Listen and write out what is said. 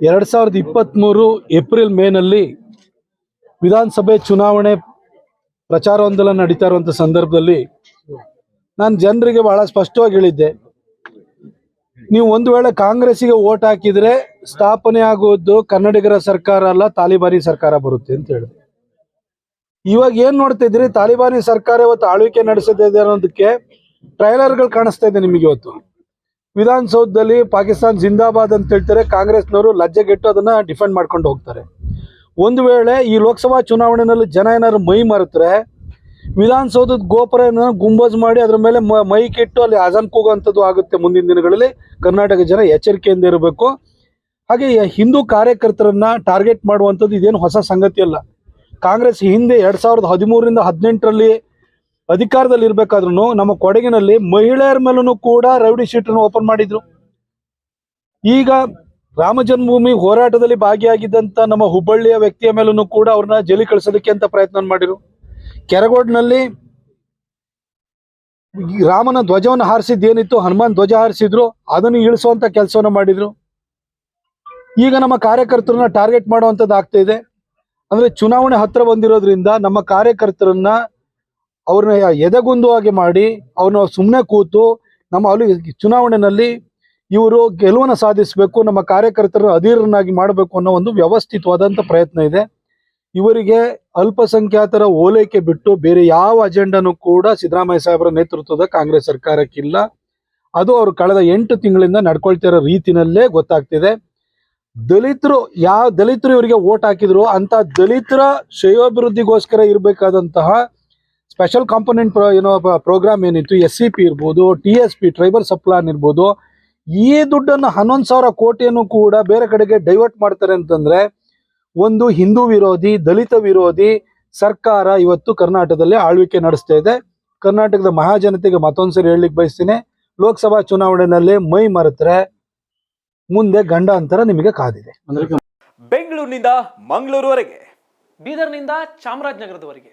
ಎರಡ್ ಸಾವಿರದ ಇಪ್ಪತ್ತ್ಮೂರು ಏಪ್ರಿಲ್ ಮೇನಲ್ಲಿ ವಿಧಾನಸಭೆ ಚುನಾವಣೆ ಪ್ರಚಾರವೊಂದಲ ನಡೀತಾ ಇರುವಂಥ ಸಂದರ್ಭದಲ್ಲಿ ನಾನು ಜನರಿಗೆ ಬಹಳ ಸ್ಪಷ್ಟವಾಗಿ ಹೇಳಿದ್ದೆ. ನೀವು ಒಂದು ವೇಳೆ ಕಾಂಗ್ರೆಸ್ಸಿಗೆ ಓಟ್ ಹಾಕಿದ್ರೆ ಸ್ಥಾಪನೆ ಆಗುವುದು ಕನ್ನಡಿಗರ ಸರ್ಕಾರ ಅಲ್ಲ, ತಾಲಿಬಾನಿ ಸರ್ಕಾರ ಬರುತ್ತೆ ಅಂತ ಹೇಳಿದೆ. ಇವಾಗ ಏನ್ ನೋಡ್ತಾ ಇದ್ರಿ ತಾಲಿಬಾನಿ ಸರ್ಕಾರ ಇವತ್ತು ಆಳ್ವಿಕೆ ನಡೆಸುತ್ತಿದೆ ಅನ್ನೋದಕ್ಕೆ ಟ್ರೈಲರ್ಗಳು ಕಾಣಿಸ್ತಾ ಇದೆ ನಿಮಗೆ ಇವತ್ತು. ವಿಧಾನಸೌಧದಲ್ಲಿ ಪಾಕಿಸ್ತಾನ್ ಜಿಂದಾಬಾದ್ ಅಂತ ಹೇಳ್ತಾರೆ. ಕಾಂಗ್ರೆಸ್ನವರು ಲಜ್ಜೆಗೆಟ್ಟು ಅದನ್ನ ಡಿಫೆಂಡ್ ಮಾಡ್ಕೊಂಡು ಹೋಗ್ತಾರೆ. ಒಂದು ವೇಳೆ ಈ ಲೋಕಸಭಾ ಚುನಾವಣೆಯಲ್ಲಿ ಜನ ಏನಾದ್ರು ಮೈ ಮರೆತರೆ, ವಿಧಾನಸೌಧದ ಗೋಪುರ ಗುಂಬಜ್ ಮಾಡಿ ಅದ್ರ ಮೇಲೆ ಮೈ ಕೆಟ್ಟು ಅಲ್ಲಿ ಅಜನ್ ಕೂಗುವಂಥದ್ದು ಆಗುತ್ತೆ ಮುಂದಿನ ದಿನಗಳಲ್ಲಿ. ಕರ್ನಾಟಕ ಜನ ಎಚ್ಚರಿಕೆಯಿಂದ ಇರಬೇಕು. ಹಾಗೆ ಹಿಂದೂ ಕಾರ್ಯಕರ್ತರನ್ನ ಟಾರ್ಗೆಟ್ ಮಾಡುವಂಥದ್ದು ಇದೇನು ಹೊಸ ಸಂಗತಿ ಅಲ್ಲ. ಕಾಂಗ್ರೆಸ್ ಹಿಂದೆ ಎರಡು ಸಾವಿರದ ಹದಿಮೂರರಿಂದ ಹದಿನೆಂಟರಲ್ಲಿ ಅಧಿಕಾರದಲ್ಲಿ ಇರ್ಬೇಕಾದ್ರೂ ನಮ್ಮ ಕೊಡಗಿನಲ್ಲಿ ಮಹಿಳೆಯರ ಮೇಲೂ ಕೂಡ ರೌಡಿ ಶೀಟ್ ಓಪನ್ ಮಾಡಿದ್ರು. ಈಗ ರಾಮ ಜನ್ಮಭೂಮಿ ಹೋರಾಟದಲ್ಲಿ ಭಾಗಿಯಾಗಿದ್ದಂತ ನಮ್ಮ ಹುಬ್ಬಳ್ಳಿಯ ವ್ಯಕ್ತಿಯ ಮೇಲೂ ಕೂಡ ಅವ್ರನ್ನ ಜೈಲಿ ಕಳಿಸೋದಕ್ಕೆ ಅಂತ ಪ್ರಯತ್ನ ಮಾಡಿದ್ರು. ಕೆರಗೋಡ್ನಲ್ಲಿ ರಾಮನ ಧ್ವಜವನ್ನು ಹಾರಿಸಿದ್ದೇನಿತ್ತು, ಹನುಮಾನ್ ಧ್ವಜ ಹಾರಿಸಿದ್ರು, ಅದನ್ನು ಇಳಿಸುವಂತ ಕೆಲಸವನ್ನ ಮಾಡಿದ್ರು. ಈಗ ನಮ್ಮ ಕಾರ್ಯಕರ್ತರನ್ನ ಟಾರ್ಗೆಟ್ ಮಾಡುವಂತದ್ದು ಆಗ್ತಾ ಇದೆ. ಅಂದ್ರೆ ಚುನಾವಣೆ ಹತ್ರ ಬಂದಿರೋದ್ರಿಂದ ನಮ್ಮ ಕಾರ್ಯಕರ್ತರನ್ನ ಅವ್ರನ್ನ ಎದೆಗುಂದು ಹಾಗೆ ಮಾಡಿ ಅವ್ರನ್ನ ಸುಮ್ಮನೆ ಕೂತು ನಮ್ಮ ಅಲ್ಲಿ ಚುನಾವಣೆಯಲ್ಲಿ ಇವರು ಗೆಲುವನ್ನು ಸಾಧಿಸಬೇಕು, ನಮ್ಮ ಕಾರ್ಯಕರ್ತರನ್ನ ಅಧೀರನಾಗಿ ಮಾಡಬೇಕು ಅನ್ನೋ ಒಂದು ವ್ಯವಸ್ಥಿತವಾದಂಥ ಪ್ರಯತ್ನ ಇದೆ. ಇವರಿಗೆ ಅಲ್ಪಸಂಖ್ಯಾತರ ಓಲೈಕೆ ಬಿಟ್ಟು ಬೇರೆ ಯಾವ ಅಜೆಂಡಾನು ಕೂಡ ಸಿದ್ದರಾಮಯ್ಯ ಸಾಹೇಬರ ನೇತೃತ್ವದ ಕಾಂಗ್ರೆಸ್ ಸರ್ಕಾರಕ್ಕಿಲ್ಲ. ಅದು ಅವರು ಕಳೆದ ಎಂಟು ತಿಂಗಳಿಂದ ನಡ್ಕೊಳ್ತಿರೋ ರೀತಿನಲ್ಲೇ ಗೊತ್ತಾಗ್ತಿದೆ. ದಲಿತರು ಯಾವ ದಲಿತರು ಇವರಿಗೆ ಓಟ್ ಹಾಕಿದ್ರು ಅಂತ ದಲಿತರ ಶ್ರೇಯೋಭಿವೃದ್ಧಿಗೋಸ್ಕರ ಇರಬೇಕಾದಂತಹ ಸ್ಪೆಷಲ್ ಕಾಂಪೊನೆಂಟ್ ಏನೋ ಪ್ರೋಗ್ರಾಮ್ ಏನಿತ್ತು? ಎಸ್ ಸಿ ಪಿ ಇರ್ಬೋದು T S P tribal subplan ಇರ್ಬೋದು. ಈ ದುಡ್ಡನ್ನು ಹನ್ನೊಂದು ಸಾವಿರ ಕೋಟಿಯನ್ನು ಕೂಡ ಬೇರೆ ಕಡೆಗೆ ಡೈವರ್ಟ್ ಮಾಡ್ತಾರೆ ಅಂತಂದ್ರೆ ಒಂದು ಹಿಂದೂ ವಿರೋಧಿ ದಲಿತ ವಿರೋಧಿ ಸರ್ಕಾರ ಇವತ್ತು ಕರ್ನಾಟಕದಲ್ಲಿ ಆಳ್ವಿಕೆ ನಡೆಸ್ತಾ ಇದೆ. ಕರ್ನಾಟಕದ ಮಹಾಜನತೆಗೆ ಮತ್ತೊಂದ್ಸರಿ ಹೇಳಲಿಕ್ಕೆ ಬಯಸ್ತೀನಿ. ಲೋಕಸಭಾ ಚುನಾವಣೆಯಲ್ಲಿ ಮೈ ಮರೆತರೆ ಮುಂದೆ ಗಂಡ ಅಂತರ ನಿಮಗೆ ಕಾದಿದೆ. ಬೆಂಗಳೂರಿನಿಂದ ಮಂಗಳೂರುವರೆಗೆ. ಬೀದರ್ನಿಂದ ಚಾಮರಾಜನಗರದವರೆಗೆ.